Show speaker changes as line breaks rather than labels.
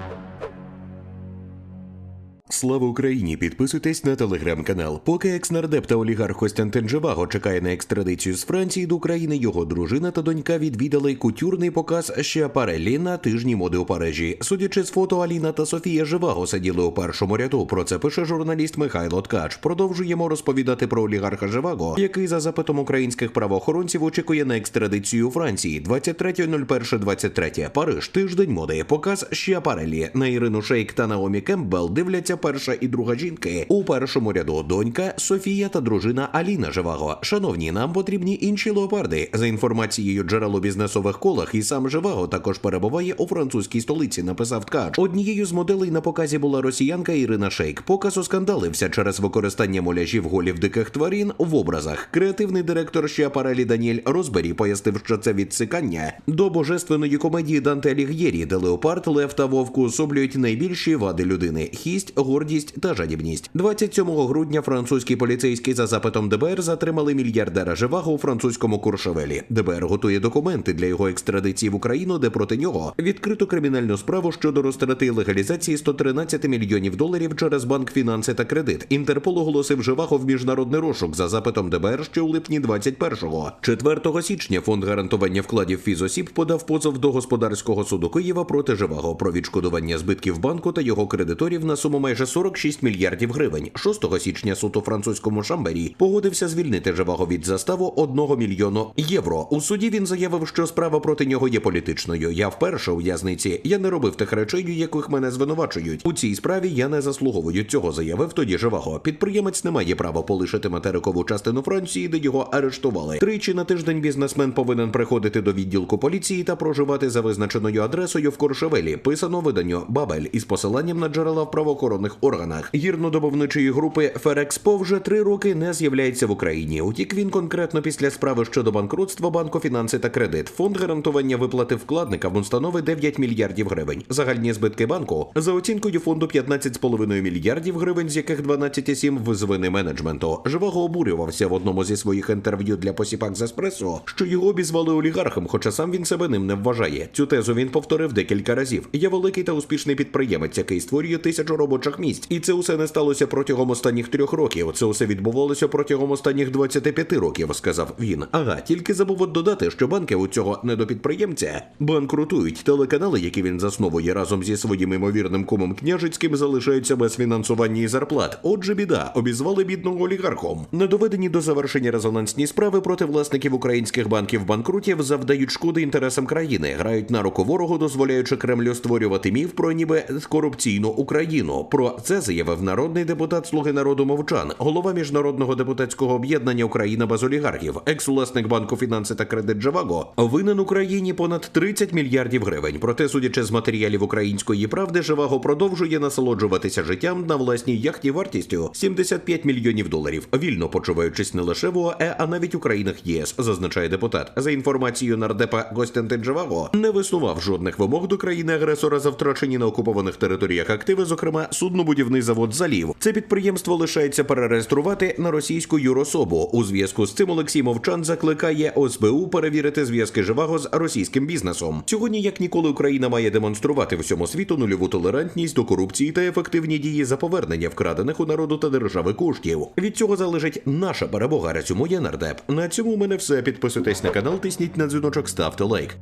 Thank you. Слава Україні! Підписуйтесь на телеграм-канал. Поки екс-нардеп та олігарх Костянтин Живаго чекає на екстрадицію з Франції до України, його дружина та донька відвідали кутюрний показ Шіапареллі на тижні моди у Парижі. Судячи з фото, Аліна та Софія Живаго сиділи у першому ряду. Про це пише журналіст Михайло Ткач. Продовжуємо розповідати про олігарха Живаго, який за запитом українських правоохоронців очікує на екстрадицію у Франції. 23.01.23. Париж. Тиждень моди. Показ Шіапареллі. На Ірину Шейк та Наомі Кемпбелл дивляться перша і друга жінки. У першому ряду донька Софія та дружина Аліна Живаго. Шановні, нам потрібні інші леопарди. За інформацією джерел у бізнесових колах, і сам Живаго також перебуває у французькій столиці. Написав ткач. Однією з моделей на показі була росіянка Ірина Шейк. Показ оскандалився через використання муляжів голів диких тварин в образах. Креативний директор Шіапарелі Даніель Розбері пояснив, що це відсикання до божественної комедії Данте Аліг'єрі, де леопард, лев та вовк уособлюють найбільші вади людини: хість, гордість та жадібність. 27 грудня французькі поліцейські за запитом ДБР затримали мільярдера Живаго у французькому Куршевелі. ДБР готує документи для його екстрадиції в Україну, де проти нього відкрито кримінальну справу щодо розтрати легалізації 113 мільйонів доларів через банк фінанси та кредит. Інтерпол оголосив Живаго в міжнародний розшук за запитом ДБР ще у липні 21-го. 4 січня фонд гарантування вкладів фізосіб подав позов до господарського суду Києва проти Живаго про відшкодування збитків банку та його кредиторів на суму майже 46 мільярдів гривень. 6 січня суд у французькому Шамбері погодився звільнити Живаго від заставу 1 мільйону євро. У суді він заявив, що справа проти нього є політичною. Я вперше у в'язниці. Я не робив тих речей, у яких мене звинувачують. У цій справі я не заслуговую цього. Заявив тоді Живаго. Підприємець не має права полишити материкову частину Франції, де його арештували. Тричі на тиждень бізнесмен повинен приходити до відділку поліції та проживати за визначеною адресою в Коршевелі. Писано виданню Бабель із посиланням на джерела в правоохоронних органах. Гірнодобовничої групи Ферекспо вже три роки не з'являється в Україні. Утік він конкретно після справи щодо банкрутства банку фінанси та кредит. Фонд гарантування виплати вкладникам установи 9 мільярдів гривень. Загальні збитки банку за оцінкою фонду 15,5 мільярдів гривень, з яких 12,7 визвини менеджменту. Живаго обурювався в одному зі своїх інтерв'ю для посіпак з еспресо, що його обізвали олігархом, хоча сам він себе ним не вважає. Цю тезу він повторив декілька разів. Я великий та успішний підприємець, який створює тисячу робочих місць, і це усе не сталося протягом останніх трьох років. Це усе відбувалося протягом останніх 25 років, сказав він. Ага, тільки забув додати, що банки у цього недопідприємця банкрутують. Телеканали, які він засновує разом зі своїм імовірним кумом княжицьким, залишаються без фінансування і зарплат. Отже, біда обізвали бідного олігархом. Недоведені до завершення резонансні справи проти власників українських банків банкрутів завдають шкоди інтересам країни, грають на руку ворогу, дозволяючи Кремлю створювати міф про ніби корупційну Україну. Про це заявив народний депутат Слуги народу Мовчан, голова міжнародного депутатського об'єднання Україна без олігархів, екс-власник банку фінанси та кредит Джаваго, винен Україні понад 30 мільярдів гривень. Проте, судячи з матеріалів української правди, Живаго продовжує насолоджуватися життям на власній яхті вартістю 75 мільйонів доларів, вільно почуваючись не лише в ОАЕ, а навіть у країнах ЄС, зазначає депутат. За інформацією нардепа Костянтин Живаго, не висував жодних вимог до країни-агресора за втрачені на окупованих територіях активи, зокрема суднобудівний завод залів. Це підприємство лишається перереєструвати на російську юрособу. У зв'язку з цим Олексій Мовчан закликає ОСБУ перевірити зв'язки Живаго з російським бізнесом. Сьогодні, як ніколи, Україна має демонструвати всьому світу нульову толерантність до корупції та ефективні дії за повернення вкрадених у народу та держави коштів. Від цього залежить наша перемога. Резюмує нардеп. На цьому у мене все. Підписуйтесь на канал, тисніть на дзвіночок, ставте лайк.